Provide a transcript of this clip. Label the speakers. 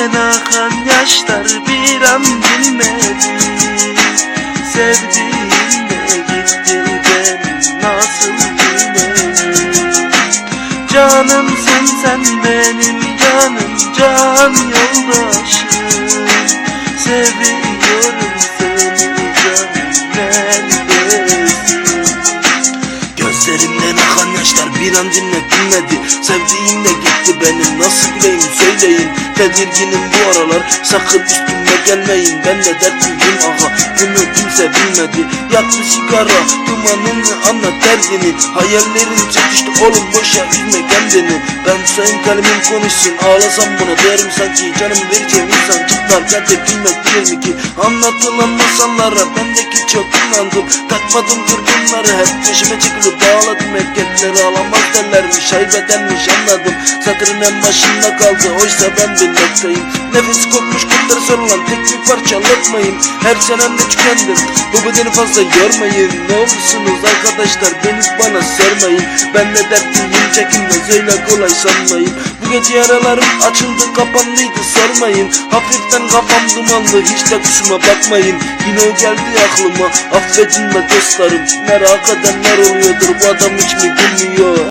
Speaker 1: Gözlerimden akan yaşlar bir an dinmedi Sevdiğim de gitti ben nasıl bileyim Canımsın sen benim canım can yoldaşım bir an dinle dinmedi Sevdiğim de gitti benim. Nasıl bileyim söyleyin. Tedirginim bu aralar. Sakın üstüme gelmeyin. Ben de dertliyim aha. Bunu kimse bilmedi. Yak sigara dumanını anlat derdini. Hayallerin çekişti oğlum boşa üzme kendini. Ben sayın kalemim konuşsun. Ağlasam buna Derim sanki. Canım vereceğim insan. Çıklar Kadir bilmez bilir mi ki? Anlatılan masallara bendeki çok inandım. Takmadım kurgunları hep peşime çekilip bağladım Erkekler ağlamaz derlermiş haybedenmiş anladım. Satırın en başında kaldı oysa ben bilmekteyim Nefes kokmuş kurtları sorulan tek bir parça lokmayım Her senemde tükendim bu bedeni fazla yormayın. Ne olursunuz arkadaşlar beni bana sormayın. Ben de dertliyim çekinmez öyle kolay sanmayın gece yaralarım açıldı kapandıydı sormayın Hafiften kafam dumanlı hiç de kusuma bakmayın. Yine o geldi aklıma affedin be dostlarım. Merak edenler oluyordur bu adam hiç mi gülmüyor